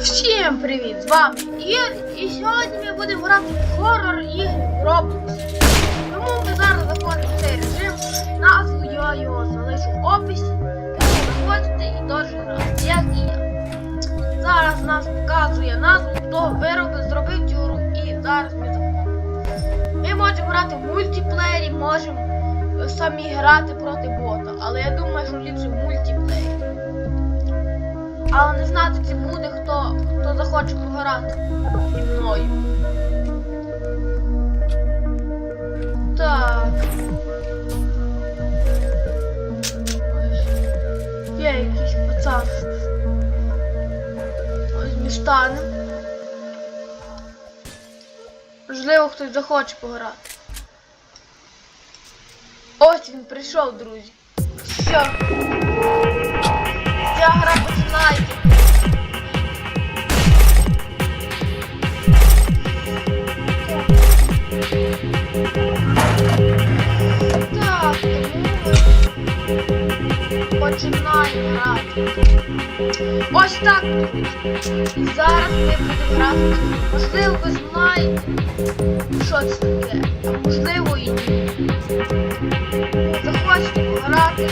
Всім привіт! З вами Ір, і сьогодні ми будемо грати в хоррор ігри в. Тому ми зараз заходимо в цей режим. Назву я його залишу в описі. Заходите і теж грати, як і я. Зараз нас показує назву, хто виробив, зробив цю гру, і зараз ми заходимо. Ми можемо грати в мультиплеєрі, можемо самі грати проти бота, але я думаю, що ліпше в мультиплеєрі. Але не знати, чи буде хто, хто захоче пограти зі мною. Так. Є якийсь пацан. Ось між. Можливо, хтось захоче пограти. Ось він прийшов, друзі. Все. Ця гра починається. Так, грати. Ось так. Зараз ми будемо грати. Можливо, ви знаєте, що це таке, а можливо і ні. Захочете пограти.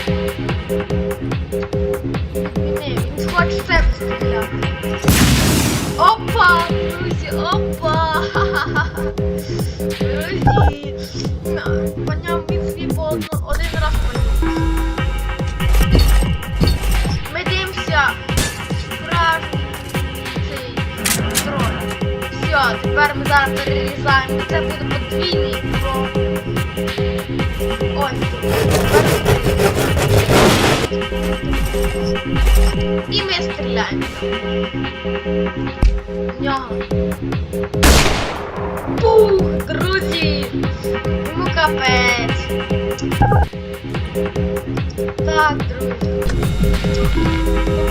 тепер ми зараз перерізаємо. Це буде подвійний про. Ось тут. І ми стріляємо. В нього. Пух, друзі! Йому капець. Так, друзі.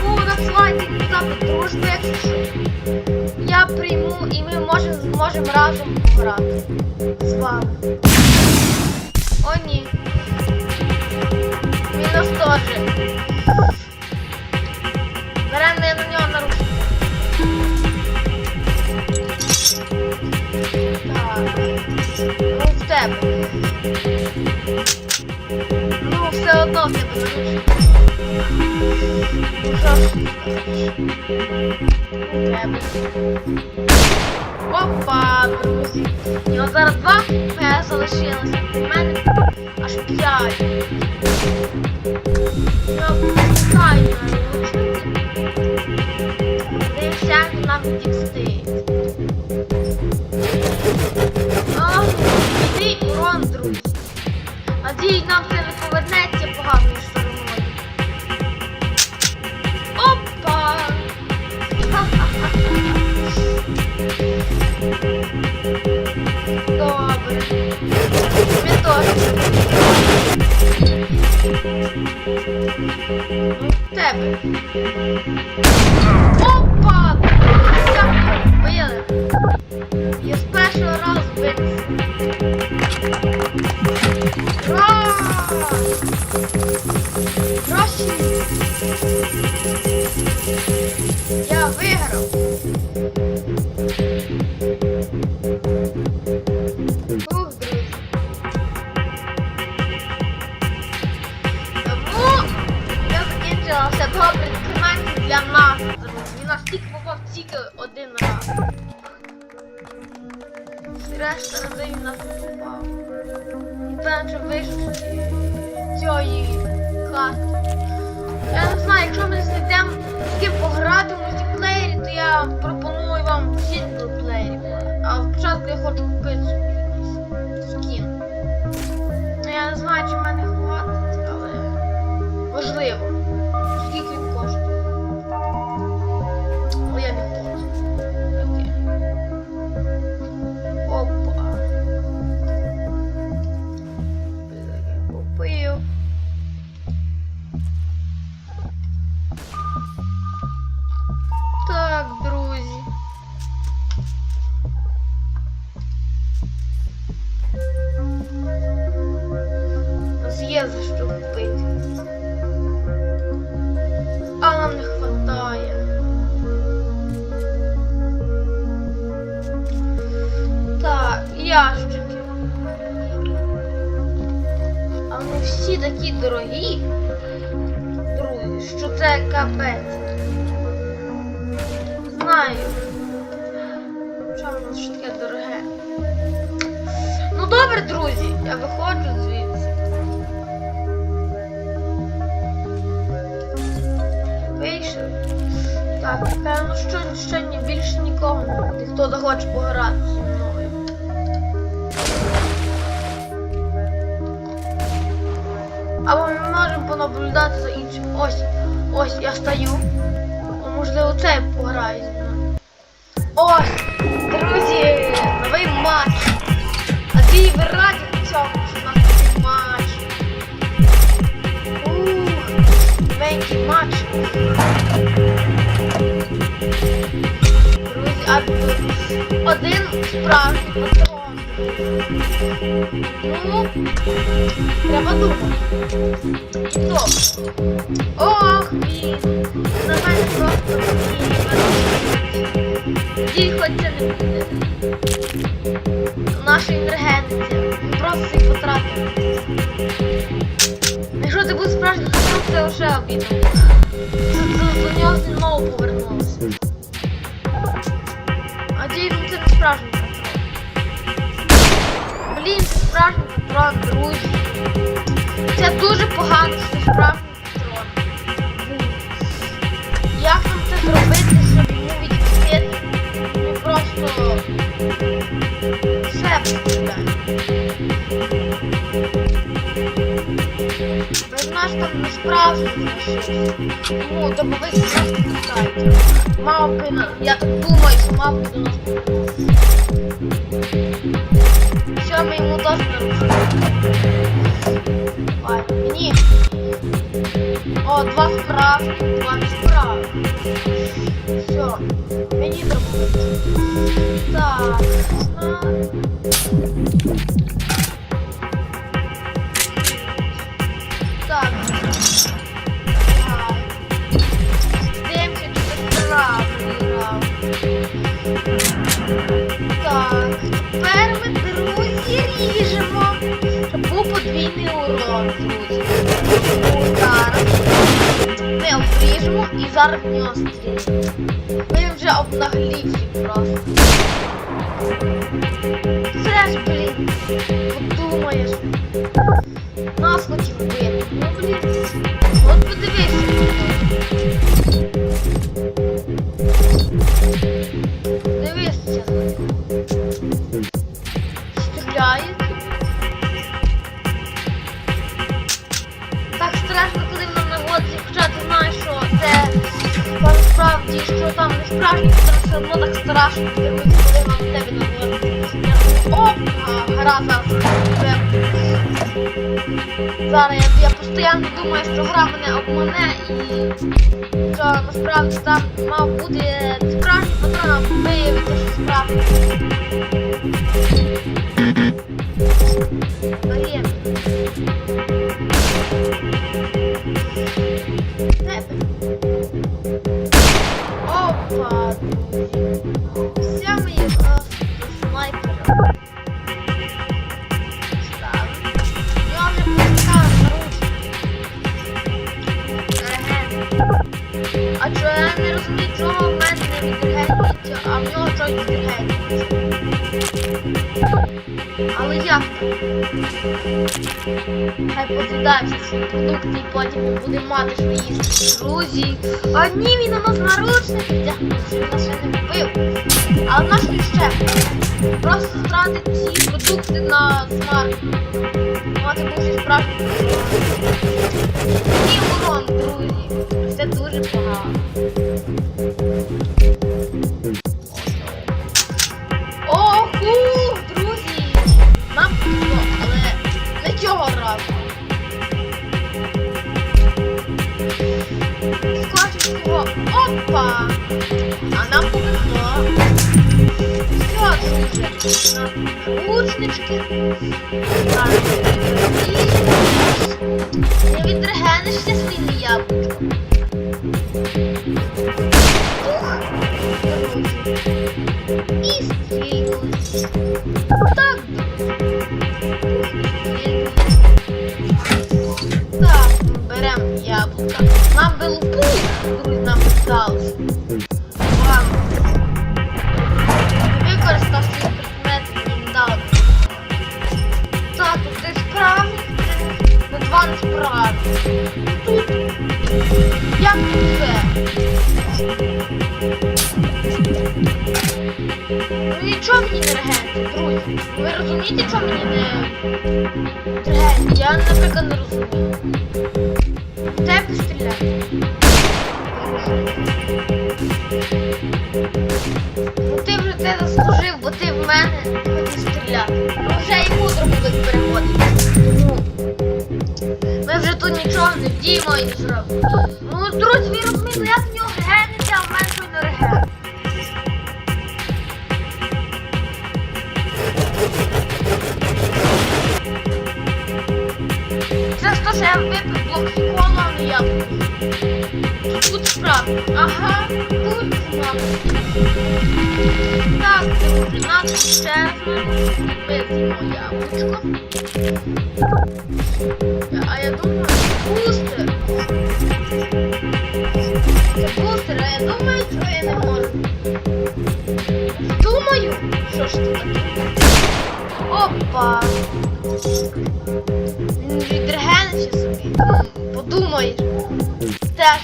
Тому надсилайте запит дружби, якщо що. Я прийму і ми можемо зможемо разом грати з вами. О, ні. Мінус теж. Беремо не на нього наручники. Так. Ну, в тебе. Ну, все одно в тебе наручники. Опа, друзі. І от зараз два ПС залишилося. У мене аж п'ять. Ну, Я не дорогі, друзі, що це капець. Знаю. Що в нас таке дороге? Ну добре, друзі, я виходжу звідси. Вийшов. Так, певно, що ще ні, більше нікого не буде, хто захоче пограти можемо понаблюдати за іншим. Ось, ось я стою. Можливо, цей пограє зі. Ось, друзі, новий матч. Надію, ви раді цьому, що у нас матч. Ух, новенький матч. Друзі, а один справжній. Ну, треба думати. Ох, він. На мене просто Дій хоч це не буде. Нашої енергетиці. Він просто їх потратив. Якщо це буде справжній патрон, це вже обідно. До, нього знову повернулося. А дійсно це не справжній патрон, друзі. Це дуже погано, що справжній патрон. Як нам це зробити, щоб йому відпустити? Ми просто все потрібно. Ви наш там не справжній знайшовся. Тому добавити нас пускайте. Мавки, на- я так думаю, що мавки до нас повернуться. Все, ми йому теж нарушили. Ой, мені. О, два справи, два не справи. Все, мені треба. Так. Обріжемо і зараз в нього стріляємо. Він вже обнаглівся просто. Насправді, що там не справжній, то все одно так страшно, коли на тебе наводиться. Опа, гра зараз. Зараз я, постійно думаю, що гра мене обмане і що насправді там мав бути справжній патрон, а виявиться, що справді. Хай поз'їдається ці продукти і потім ми будемо мати що. Друзі. А ні, він у нас наручники вдягнув, він нас ще не вбив. Але наш ще. Просто втратить ці продукти на смарт. Мати дуже справжній. І урон, друзі. Це дуже погано. Друзі. Лучнички. Так, Ви розумієте, чого мені не регенти? Я, яблуко. Тут справа. Ага, тут справа. Так, це вже нас ще вип'ємо яблучко. А я думаю, бустер. Це бустер, а я думаю, що я не можу. Думаю, що ж це таке? Опа. Він відрегениться собі. Подумай. Теж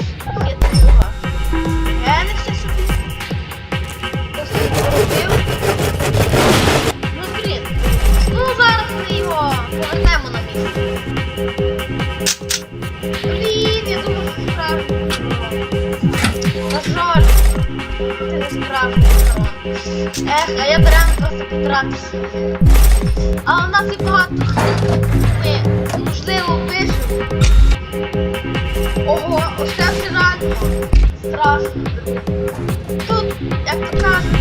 є друга. Генився собі. Ну блін. Ну зараз ми його повернемо Ех, а я даремно просто потратився. А у нас є багато. Ми, можливо, пишемо. Ого, все реально страшно. Тут, як то кажуть,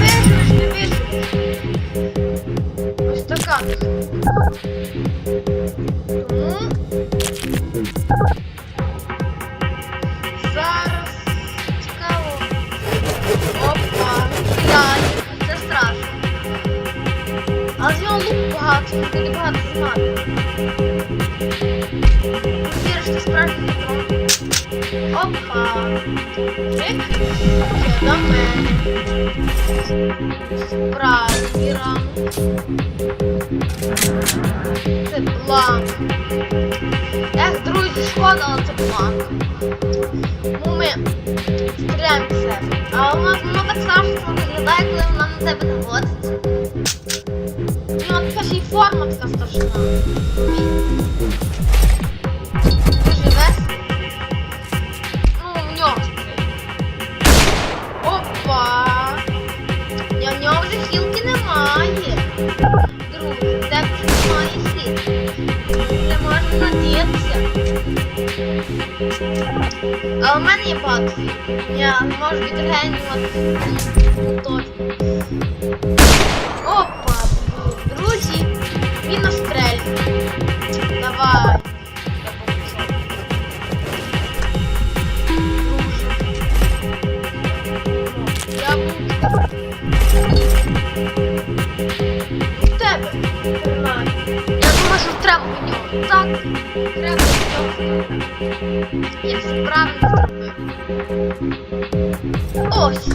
виживеш, не виживеш. Ось така. Опа. Це страшно. А з нього лук багато, буде багато знати. Віриш, ти справжній дрон. Опа. Рик. До мене. Ранг. Це бланк. Ех, друзі, шкода, але це бланк. Ну ми стріляємо себе. А воно, воно так страшно виглядає, коли вона на тебе наводиться. Ну, така ж і форма така страшна. хілки. Я можу відрегенювати. Ну, точно. Опа, друзі, він настрелює. Давай. Я буду. В тебе. Тримай. Я думаю, що треба в нього. Так, треба в нього. Я все правильно зробив. Ось.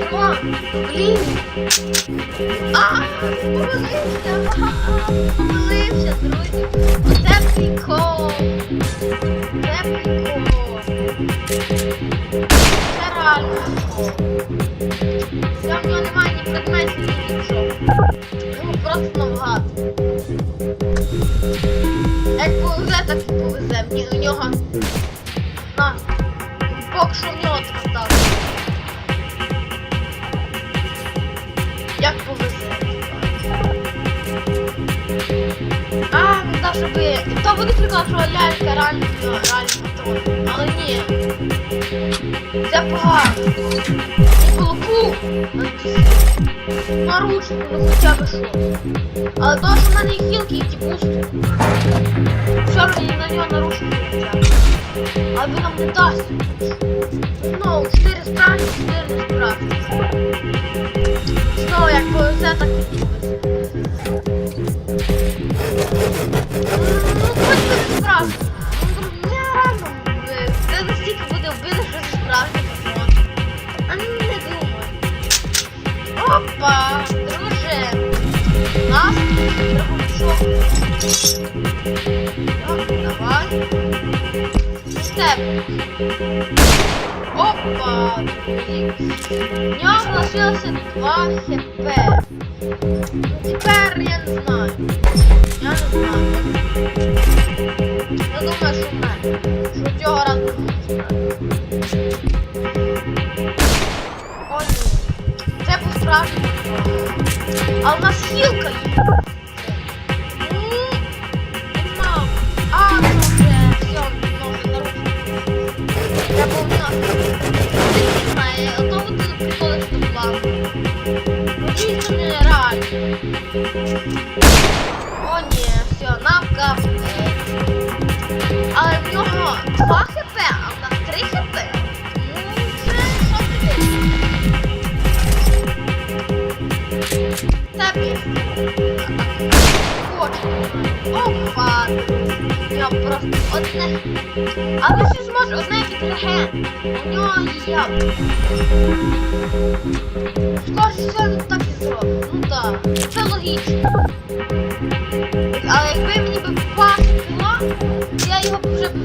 Патрон. Блін. А, помилився. Помилився, друзі. Оце прикол. Це прикол. Нього немає ні предметів, просто навгад. Як повезе, так і у нього. На. Поки що щоб... То буде прикол, що лялька реально, реально. Але ні. Це погано. І було ну хоча б що. Але то, що в мене є хілки, які пусті. Все одно на нього наручник хоча. А він нам не дасть. Знову 4 справді, 4 не справді. Знову як повезе, так і повезе. Ну. Ну, не реально. е, Це настільки буде. А ну не думай. Опа, друже. Нас треба що? Давай. Тебе. Опа. В нього лишилося 2 хп. Тепер я не знаю. Я не знаю. Я думаю, що в мене. Що цього разу не буде. О. Це був справжній. А у нас хілка є. А нереально. О, ні, все, нам капець. Але в нього 2 просто одне. Але ще зможе одне відреген. У нього є. Скоріше все так і зробив. Ну так. Це логічно. Але якби мені би кіло, я його б вже б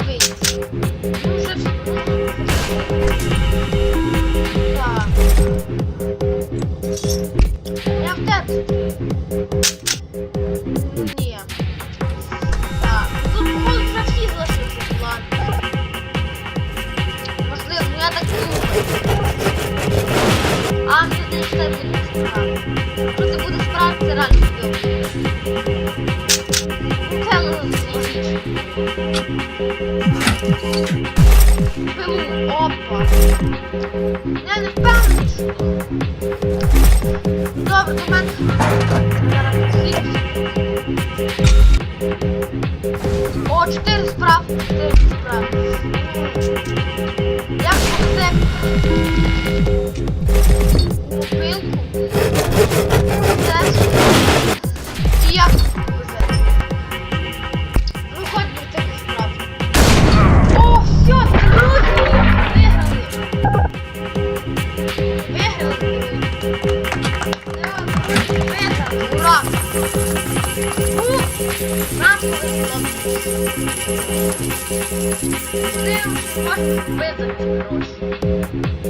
Так думаю. А, ти не ще буде справа. Що це буде справа, це реально добре. Це логічно. Пилу, опа. Я не впевнений, що. Добре, до мене. Зараз підсвічуся. О, чотири справ, чотири Дивимося,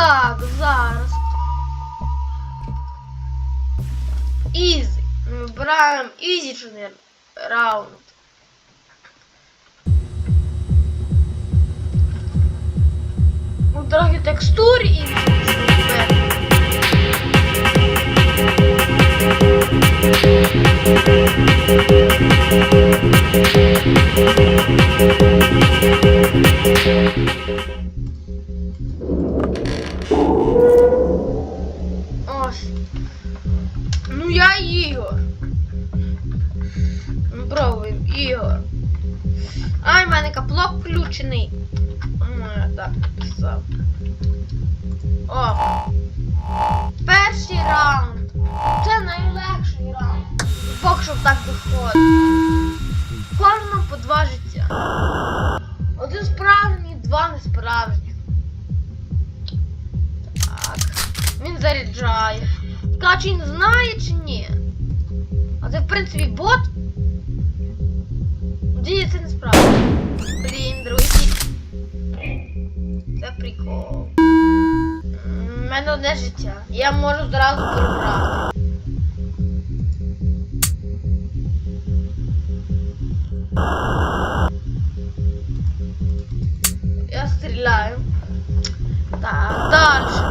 так, зараз. Ізі. Ми вибираємо ізі чи раунд. Ну, трохи текстур і Ось. Ігор. Ай, в мене каплок включений. Так написав. О. Перший раунд. Це найлегший раунд. Поки що так виходить. Кожному по два життя. Один справжній, два несправжніх. Так. Він заряджає. Чи він знає чи ні? А це в принципі бот. Дії це не справді. Блін, друзі. Це прикол. Мене одне життя. Я можу зразу програти. Я стріляю. Так, далі.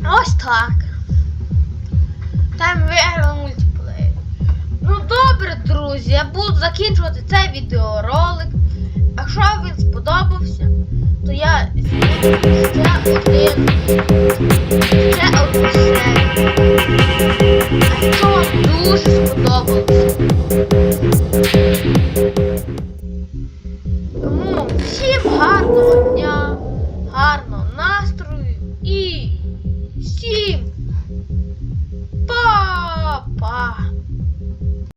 Ну, ось так. Там виграв мультиплеєр. Ну добре, друзі, я буду закінчувати цей відеоролик. Якщо він сподобався, то я зніму ще один. Ще одну серію. Якщо вам дуже сподобався.